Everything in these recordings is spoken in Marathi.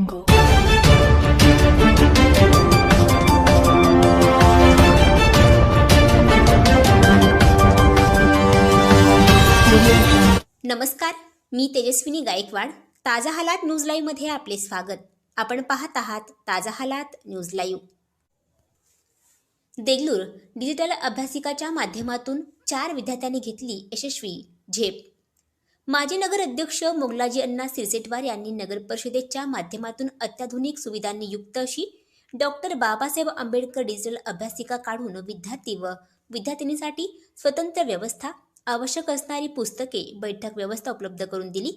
नमस्कार मी तेजस्विनी गायकवाड. ताजा हालात न्यूज लाईव्हमध्ये आपले स्वागत. आपण पाहत आहात ताजा हालात न्यूज लाईव्ह. देगलूर डिजिटल अभ्यासिकाच्या माध्यमातून चार विद्यार्थ्यांनी घेतली यशस्वी झेप. माजी नगर अध्यक्ष मोगलाजी अण्णा सिरसेटवार यांनी नगर परिषदेच्या माध्यमातून अत्याधुनिक सुविधांनी युक्त अशी डॉक्टर बाबासाहेब आंबेडकर डिजिटल अभ्यासिका काढून विद्यार्थी व विद्यार्थिनीसाठी स्वतंत्र व्यवस्था आवश्यक असणारी पुस्तके बैठक व्यवस्था उपलब्ध करून दिली.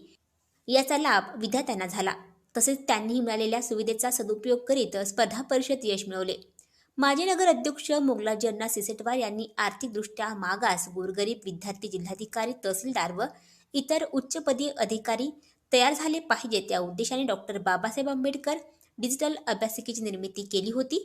याचा लाभ विद्यार्थ्यांना झाला. तसेच त्यांनी मिळालेल्या सुविधेचा सदुपयोग करीत स्पर्धा परिषद यश मिळवले. माजी नगर अध्यक्ष मोगलाजी अण्णा सिसेटवार यांनी आर्थिकदृष्ट्या मागास गोरगरीब विद्यार्थी जिल्हाधिकारी तहसीलदार व इतर उच्चपदीय अधिकारी तयार झाले पाहिजेत. या उद्देशाने डॉक्टर बाबासाहेब आंबेडकर डिजिटल अभ्यासिकेची निर्मिती केली होती.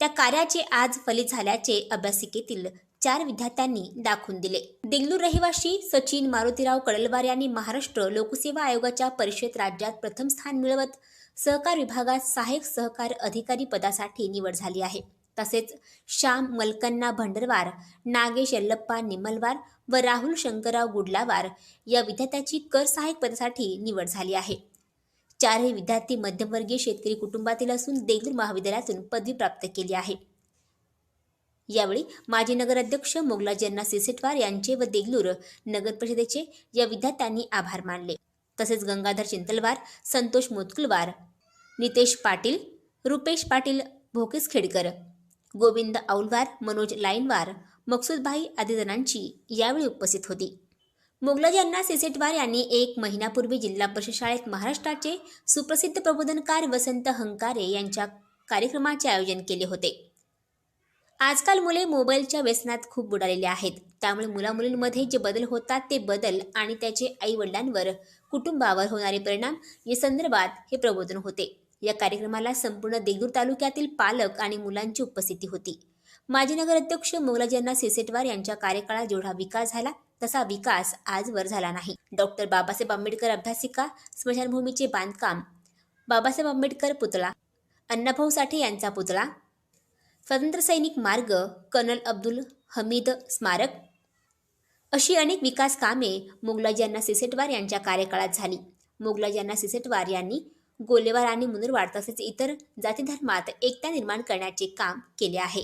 त्या कार्याचे आज फलित झाल्याचे अभ्यासिकेतील चार विद्यार्थ्यांनी दाखवून दिले. देगलूर रहिवाशी सचिन मारुतीराव कडलवार यांनी महाराष्ट्र लोकसेवा आयोगाच्या परीक्षेत राज्यात प्रथम स्थान मिळवत सहकार विभागात सहाय्यक सहकार अधिकारी पदासाठी निवड झाली आहे. तसेच श्याम मलकन्ना भंडरवार नागेश यल्लप्पा निमलवार व राहुल शंकरराव गुडलावार या विद्यार्थ्याची कर सहाय्यक पदासाठी निवड झाली आहे. चारही विद्यार्थी मध्यमवर्गीय शेतकरी कुटुंबातील असून देगलूर महाविद्यालयातून पदवी प्राप्त केली आहे. यावेळी माजी नगराध्यक्ष मोगलाजन्ना सिसेटवार यांचे व देगलूर नगर परिषदेचे या विद्यार्थ्यांनी आभार मानले. तसेच गंगाधर चिंतलवार संतोष मोतकुलवार नितेश पाटील रुपेश पाटील भोकेस खेडकर गोविंद औलवार मनोज लाईनवार मकसूदभाई आदी जणांची यावेळी उपस्थित होती. मोगलाजी अण्णा सिसेटवार यांनी एक महिन्यापूर्वी जिल्हा परिषद शाळेत महाराष्ट्राचे सुप्रसिद्ध प्रबोधनकार वसंत हंकारे यांच्या कार्यक्रमाचे आयोजन केले होते. आजकाल मुले मोबाईलच्या व्यसनात खूप बुडालेले आहेत. त्यामुळे मुलामुलींमध्ये जे बदल होतात ते बदल आणि त्याचे आई वडिलांवर कुटुंबावर होणारे परिणाम या संदर्भात हे प्रबोधन होते. या कार्यक्रमाला संपूर्ण देगूर तालुक्यातील पालक आणि मुलांची उपस्थिती होती. माजी नगर अध्यक्ष सिसेटवार यांच्या कार्यकाळात जेवढा विकास झाला तसा विकास आजवर झाला नाही. डॉक्टर बाबासाहेब आंबेडकर अभ्यासिका स्मशानभूमीचे बांधकाम बाबासाहेब आंबेडकर पुतळा अण्णाभाऊ साठे यांचा पुतळा स्वातंत्र्य सैनिक मार्ग कर्नल अब्दुल हमीद स्मारक अशी अनेक विकास कामे मोगलाजी यांना सिसेटवार यांच्या कार्यकाळात झाली. मोगलाजी यांना सिसेटवार यांनी गोलेवार आणि मुनरवाड तसेच इतर जाती धर्मात एकता निर्माण करण्याचे काम केले आहे.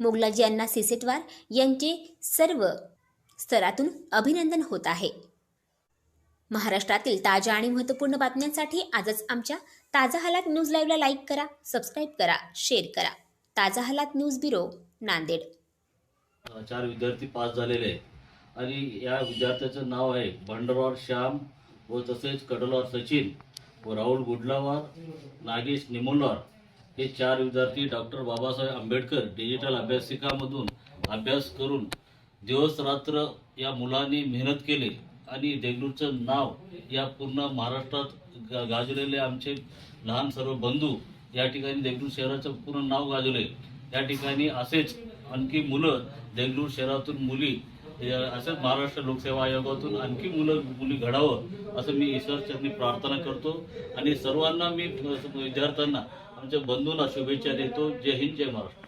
मोगलाजी अण्णा सिसेटवार यांचे सर्व स्तरातून अभिनंदन होत आहे. महाराष्ट्रातील ताज्या आणि महत्त्वपूर्ण बातम्यांसाठी आजच आमच्या ताजा हालात न्यूज लाईव्हला लाईक करा सबस्क्राईब करा शेअर करा. ताजा हालात न्यूज ब्युरो नांदेड. चार विद्यार्थी पास झालेले आणि या विद्यार्थ्याचं नाव आहे भंडरवार श्याम व तसेच कडलवार सचिन. व राहुल गुडलावार नागेश निमोलवार हे चार विद्यार्थी डॉक्टर बाबासाहेब आंबेडकर डिजिटल अभ्यासिकामधून अभ्यास करून दिवस रात्र या मुलांनी मेहनत केली आणि देगलूरचं नाव या पूर्ण महाराष्ट्रात गा गाजलेले आमचे लहान सर्व बंधू या ठिकाणी देगलूर शहराचं पूर्ण नाव गाजवले या ठिकाणी असेच आणखी मुलं देगलूर शहरातून मुली असंच महाराष्ट्र लोकसेवा आयोगातून आणखी मुलं मुली घडावं असं मी ईश्वरचरणी प्रार्थना करतो. आणि सर्वांना मी विद्यार्थ्यांना आमच्या बंधूंना शुभेच्छा देतो. जय हिंद जय महाराष्ट्र.